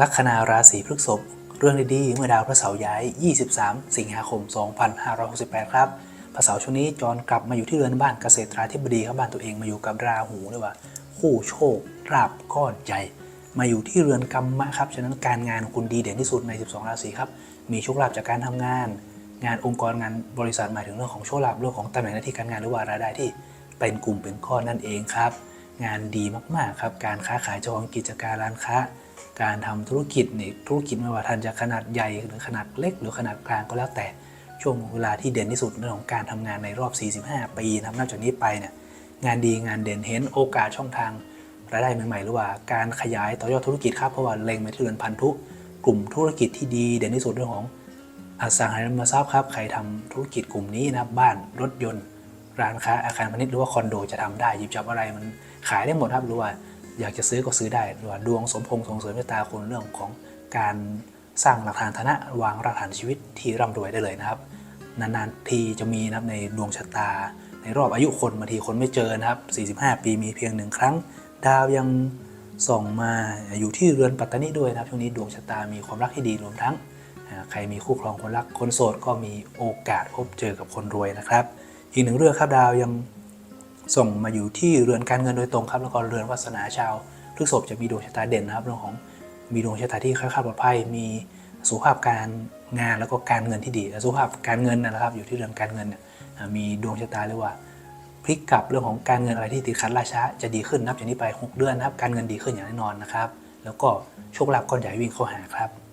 ลัคนาราศีพฤษภเรื่องดีๆ เมื่อดาวพระเสาร์ย้าย 23 สิงหาคม 2568 ครับ พระเสาร์ช่วงนี้จรกลับมาอยู่ที่เรือนบ้านเกษตราธิบดีครับบ้านตัวเองมาอยู่กับราหูด้วยว่า คู่โชคราบก้อนใหญ่ มาอยู่ที่เรือนกรรมะครับ ฉะนั้นการงานของคุณดีเด่นที่สุดใน 12 ราศีครับ มีโชคลาภจากการทำงาน งานองค์กรงานบริษัทหมายถึงเรื่องของโชคลาภเรื่องของตำแหน่งหน้าที่การงานหรือว่ารายได้ที่เป็นกลุ่มเป็นก้อนนั่นเองครับ งานดีมากๆครับ การค้าขายจองกิจการร้านค้า การทำธุรกิจนี่ธุรกิจไม่ว่าท่านจะขนาดใหญ่หรือขนาดเล็ก หรือขนาดกลางก็แล้วแต่ช่วงเวลาที่เด่นที่สุดเรื่องของการทำงานในรอบ 45 ปีนะครับนับจากนี้ไปเนี่ยงานดีงานเด่นเห็นโอกาสช่องทางรายได้ใหม่ๆหรือว่าการขยายต่อยอดธุรกิจครับเพราะว่าเล็งไปที่เรือนพันธุกลุ่มธุรกิจที่ดีเด่นที่สุดเรื่องของอสังหาริมทรัพย์ครับใครทำธุรกิจกลุ่มนี้นะครับบ้านรถยนต์ ร้านค้าอาคารพาณิชย์หรือว่าคอนโดจะทำได้หยิบจับอะไรมัน ขายได้หมดครับหรือว่าอยากจะซื้อก็ซื้อได้หรือว่าดวงสมพงษ์ส่งเสริมชะตาคุณเรื่องของการสร้างหลักฐานฐานะวางรากฐานชีวิตที่ร่ำรวยได้เลยนะครับ นานๆทีจะมีนะครับในดวงชะตา ในรอบอายุคนบางทีคนไม่เจอนะครับ 45 ปีมีเพียงหนึ่งครั้ง ดาวยังส่องมาอยู่ที่เรือนปัตตานีด้วยนะครับช่วงนี้ดวงชะตามีความรักที่ดีรวมทั้ง ใครมีคู่ครองคนรักคนโสดก็มีโอกาสพบเจอกับคนรวยนะครับ อีกหนึ่งเรื่องครับดาวยัง ส่งมาอยู่ที่เรือนการเงินโดยตรงครับ แล้วก็เรือนวาสนาชาวพฤษภจะมีดวงชะตาเด่นนะครับเรื่องของมีดวงชะตาที่ค่อยๆปลอดภัยมีสุขภาพการงานแล้วก็การเงินที่ดีและสุขภาพการเงินนะครับ อยู่ที่เรือนการเงินเนี่ยมีดวงชะตาเรียกว่าพลิกกลับเรื่องของการเงินอะไรที่ติดขัดล่าช้าจะดีขึ้นนับจากนี้ไป 6 เดือนนะครับ การเงินดีขึ้นอย่างแน่นอนนะครับ แล้วก็โชคลาภก้อนใหญ่วิ่งเข้าหาครับ